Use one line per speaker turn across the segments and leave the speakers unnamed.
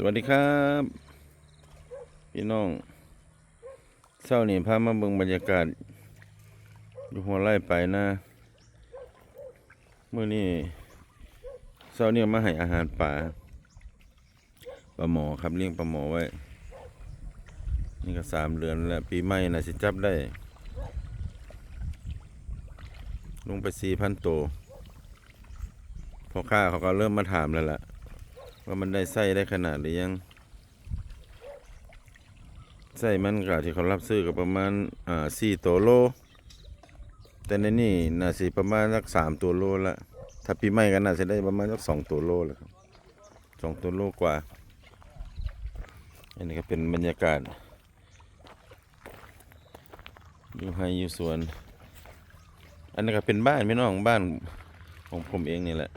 สวัสดีครับ พี่น้องเช้านี้พามาเบิ่งบรรยากาศ อยู่หัวไร่ไปนะเมื่อนี้เช้าเนี้มาให้อาหารป่าปลาหมอครับเลี้ยงปลาหมอไว้ นี่ก็สามเดือนแล้ว ปีใหม่นะสิจับได้ ลงไปสี่พันตัวพอค้าเขาก็เริ่มมาถามแล้วล่ะ ว่ามันได้ไส้ได้ขนาดหรือยังไส้มันก็ที่เขารับซื้อก็ประมาณอ่าสี่ตัวโล แต่ในนี่น่าสิประมาณสักสามตัวโลละถ้าปีใหม่ก็น่าจะได้ประมาณสักสองตัวโลแล้วครับสองตัวโลกว่า อันนี้ก็เป็นบรรยากาศ อยู่ไฮอยู่สวน อันนี้ก็เป็นบ้านพี่น้องบ้านของผมเองนี่แหละ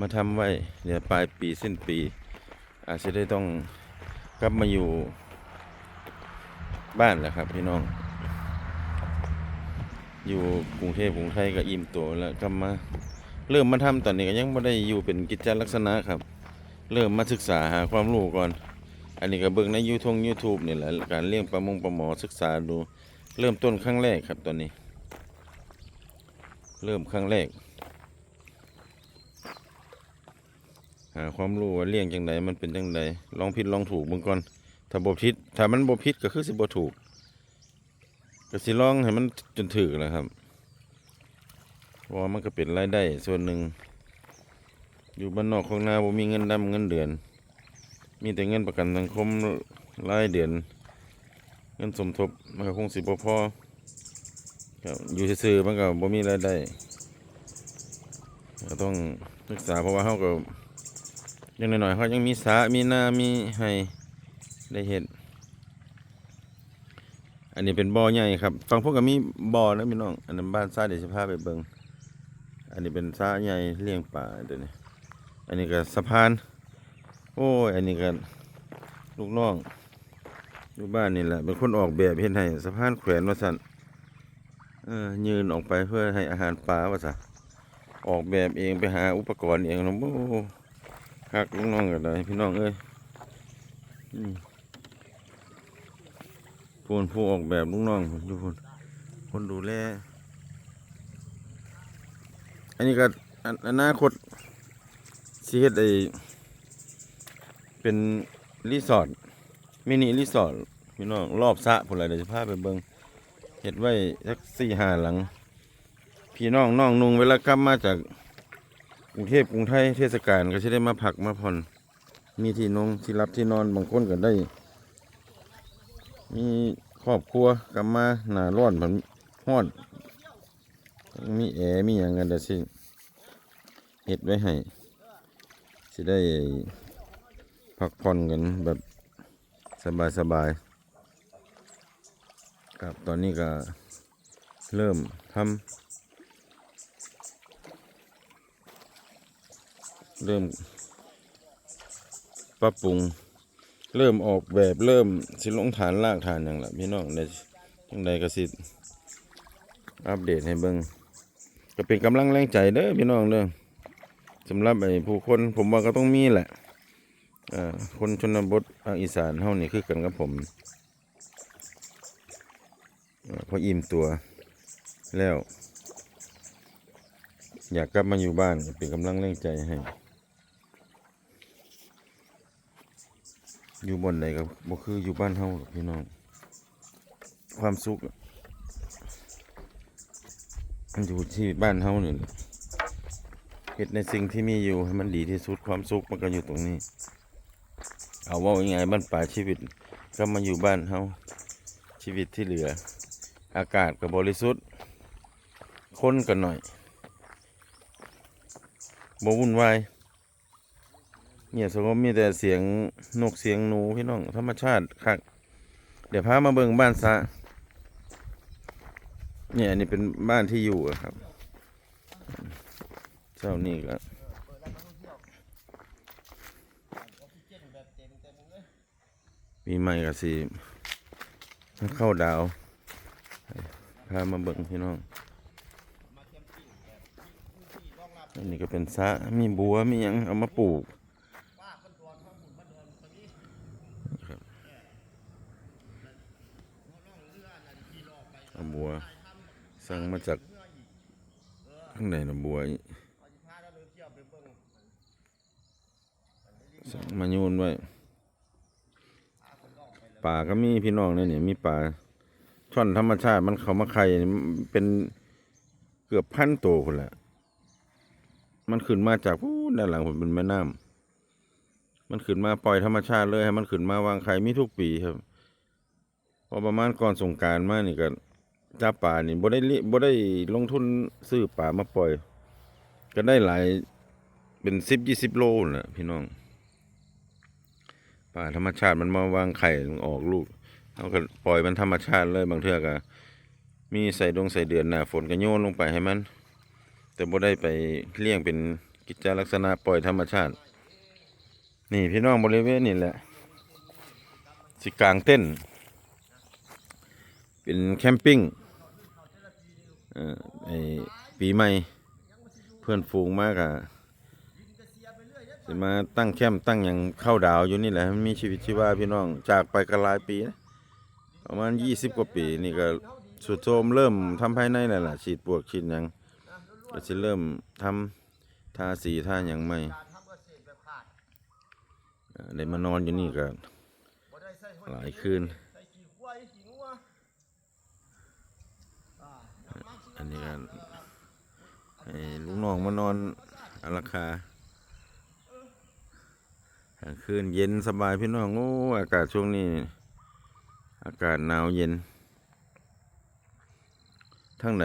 มาทำไว้เดี๋ยวปลายปีสิ้นปี อาจจะได้ต้องกลับมาอยู่บ้านแหละครับพี่น้อง อยู่กรุงเทพกรุงไทยก็อิ่มตัวแล้วกลับมาเริ่มมาทำตอนนี้ก็ยังไม่ได้อยู่เป็นกิจลักษณะครับ เริ่มมาศึกษาหาความรู้ก่อน อันนี้ก็เบิ่งในยูทงยูทูบนี่แหละการเลี้ยงปลามงปลาหมอศึกษาดู เริ่มต้นครั้งแรกครับตอนนี้ เริ่มครั้งแรกาความรู้ว่าเลี้ยงจังไดมันเป็นจังไดลองผิดลองถูกเบิ่งก่อนถ้าบ่ผิดถ้ามันบ่ผิดก็คือสิบ่ถูกก็สิลองให้มันจนถึกแหละครับเพราะว่ามันก็เป็นรายได้ส่วนหนึ่ง อยู่บ้านนอกของนาบ่มีเงินดำเงินเดือน มีแต่เงินประกันสังคมรายเดือน เงินสมทบมันก็คงสิบ่พออยู่ซื่อๆมันก็บ่มีรายได้ก็ต้องศึกษาเพราะว่าเฮาก็ ยังหน้อยๆเขายังมีสามีหน้ามีให้ได้เห็ด อันนี้เป็นบ่อใหญ่ครับ ฟังพวกก็มีบ่อนะพี่น้อง อันนั้นบ้านซ่าเดี๋ยวจะพาไปเบิงอันนี้เป็นซ่าใหญ่เลี้ยงป่าเดี๋ยวนี้อันนี้ก็สะพาน โอ้ย อันนี้ก็ลูกน้องอยู่บ้านนี่แหละ เป็นคนออกแบบเห็นให้สะพานแขวนว่าสันเออยืนออกไปเพื่อให้อาหารปลาว่าซะออกแบบเองไปหาอุปกรณ์เองนะโอ้ คักลูกน้องกันเลยพี่น้องเอ้ยพูนผู้ออกแบบลูกน้องอยู่พูนคนดูแล อันนี้ก็อนอนาคตสิเฮ็ดไอเป็นรีสอร์ทมินิรีสอร์ทพี่น้องรอบสระพุ่นอะไรเดี๋ยวจะพาไปเบิงเฮ็ดไว้สักสี่ห้าหลัง พี่น้องน้องนุงเวลากลับมาจาก กรุงเทพกรุงไทยเทศกาลก็จะได้มาพักมาผ่อน มีที่นงที่รับที่นอนบางคนก็ได้ มีครอบครัวกลับมาหนาร้อนผันฮ้อนมีแอร์มีอย่างกันเดี๋ยวสิเฮ็ดไว้ให้สิได้พักผ่อนกันแบบสบายๆครับตอนนี้ก็เริ่มทำ เริ่มปรับปรุง เริ่มออกแบบเริ่มสิลงฐานรากฐานอย่างละพี่น้องในจังใดก็สิอัปเดตให้เบิ่งก็เป็นกำลังแรงใจเด้อพี่น้องเด้อสำหรับไอ้ผู้คนผมว่าก็ต้องมีแหละคนชนบทภาคอีสานเฮานี่คือกันกับผมพออิ่มตัวแล้ว อยากกลับมาอยู่บ้านก็เป็นกำลังแรงใจให้ อยู่บนไหนก็บ่คืออยู่บ้านเฮาหรอกพี่น้อง ความสุขมันอยู่ที่บ้านเฮานี่แหละเฮ็ดในสิ่งที่มีอยู่ให้มันดีที่สุดความสุขมันก็อยู่ตรงนี้ เอาว่ายังไงบ้านปลาชีวิต ก็มาอยู่บ้านเฮาชีวิตที่เหลือ อากาศก็บริสุทธิ์คนก็หน่อยบ่วุ่นวาย เงียบสงบมีแต่เสียงนกเสียงหนูพี่น้องธรรมชาติคักเดี๋ยวพามาเบิ่งบ้านซะเนี่ยอันนี้เป็นบ้านที่อยู่ครับเจ้านี่ก็ปีใหม่ก็สิเข้าดาวพามาเบิ่งพี่น้องอันนี้ก็เป็นสะมีบัวมียังเอามาปลูก บัว สั่งมาจากข้างในนะบัวอีสั่งมาโยนไว้ป่าก็มีพี่น้องเนี่ยนี่มีป่าช่อนธรรมชาติมันเขามาไข่เป็นเกือบพันตัวคนละมันขึ้นมาจากพูนด้านหลังผมเป็นแม่น้ำมันขึ้นมาปล่อยธรรมชาติเลยให้มันขึ้นมาวางไข่มีทุกปีครับ พอประมาณก่อนสงการมานี่ก็ จับป่านี่บ่ได้ลิบ่ได้ลงทุนซื้อป่ามาปล่อย ก็ได้หลายเป็นสิบยี่สิบโลน่ะพี่น้องป่าธรรมชาติมันมาวางไข่ออกลูกเขาก็ปล่อยมันธรรมชาติเลยบางเทื่อก็มีใส่ดวงใส่เดือนหน้าฝนก็โยนลงไปให้มัน แต่บ่ได้ไปเลี้ยงเป็นกิจลักษณะปล่อยธรรมชาติ นี่พี่น้องบริเวณนี่แหละ สิกลางเต้น เป็นแคมปิ้ง ไอปีใหม่เพื่อนฝูงมากอะสิมาตั้งแคมป์ตั้งอย่างเข้าดาวอยู่นี่แหละมีชีวิตชีวาพี่น้องจากไปกันหลายปีนะประมาณยี่สิบกว่าปีนี่ก็สุดโทมเริ่มทำภายในแล้วล่ะฉีดปวกฉีดหยังก็จะเริ่มทำทาสีทาอย่างใหม่เอ่อได้มานอนอยู่นี่ก็หลายคืน อันนี้ก็ลูกน้องมานอนอาราคากลางคืนเย็นสบายพี่น้องโอ้อากาศช่วงนี้ อากาศหนาวเย็น ทั้งไหน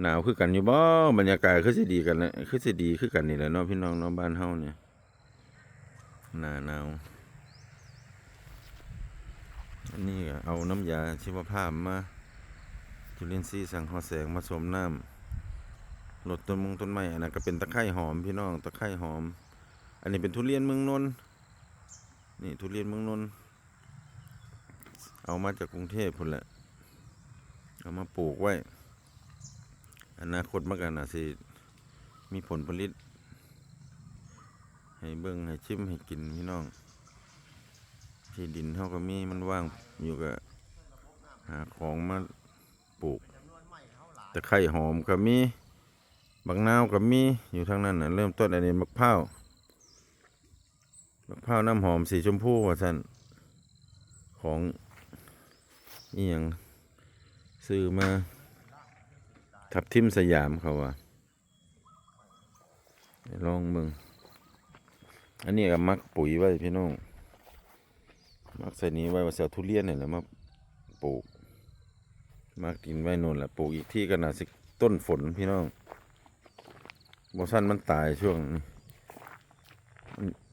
หนาวคือกันอยู่บ่บรรยากาศคือสิดีกันนะคือสิดีคือกันนี่แหละเนาะพี่น้องเนาะบ้านเฮาเนี่ยหนาหนาวอันนี้เอาน้ำยาชีวภาพมา จุลินทรีย์สังเคราะห์แสงมาสมน้ำลดต้นมงต้นไม้อันนั้นก็เป็นตะไคร่หอมพี่น้องตะไคร่หอม อันนี้เป็นทุเรียนเมืองนนท์นี่ทุเรียนเมืองนนท์เอามาจากกรุงเทพพุ่นแหละเอามาปลูกไว้ อนาคตมันกันนะสิมีผลผลิต ให้เบิ่งให้ชิมให้กินพี่น้อง ที่ดินเท่าก็มีมันว่างอยู่กับหาของมา ปลูกตะไคร่หอมก็มีบักนาวก็มีอยู่ทางนั้นนะเริ่มต้นอันนี้มะพร้าวมะพร้าวน้ำหอมสีชมพูว่าท่านของนี่ยังซื้อมา ทับทิมสยามเขาว่าลองมึง อันนี้ก็มักปุ๋ยไว้พี่น้อง มักใส่นี้ไว้ว่าเสียทุเรียนเนี่ยแหละมาปลูก มากินไว้นนแหละปลูกอีกที่ก็น่าสิต้นฝนพี่น้องบอสันมันตายช่วงนี้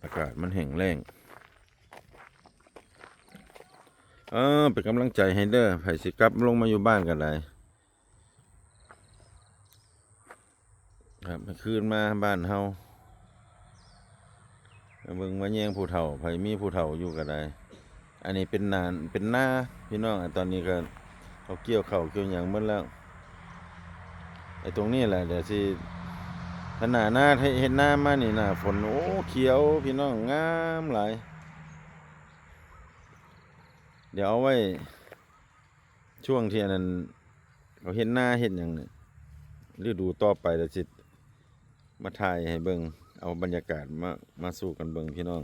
อากาศมันแห้งแล้งเออเป็นกำลังใจให้เด้อไผ่สิกลับลงมาอยู่บ้านกันได้ครับคืนมาบ้านเฮาเบิ่งมาแย่งผู้เฒ่าไผ่มีผู้เฒ่าอยู่ก็ได้อันนี้เป็นนานเป็นหน้าพี่น้องอตอนนี้ก็ เขาเกี่ยวเข่าเกี่ยวหยังหมดแล้วไอ้ตรงนี้แหละเดี๋ยวสิขนาดหน้าให้เห็นหน้ามานี่หน้าฝนโอ้เขียวพี่น้องงามหลายเดี๋ยวเอาไว้ ช่วงที่นั้นเขาเห็นหน้าเห็นอย่างนี้ฤดูต่อไปเดี๋ยวสิมาถ่ายให้เบิงเอาบรรยากาศมามาสู่กันเบิงพี่น้อง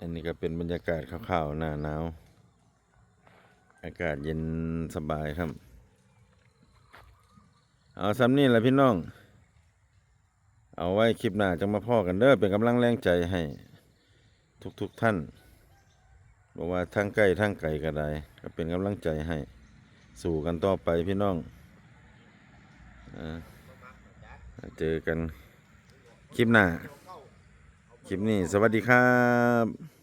อันนี้ก็เป็นบรรยากาศข่าวๆหน้าหนาว อากาศเย็นสบายครับ เอาซ้ำนี่แหละพี่น้อง เอาไว้คลิปหน้าจะมาพ่อกันเด้อเป็นกำลังแรงใจให้ทุกๆทท่านบอกว่าทั้งใกล้ทั้งไกลก็ได้ก็เป็นกำลังใจให้ สู่กันต่อไปพี่น้องอ่าเจอกันคลิปหน้า คลิปนี้ สวัสดีครับ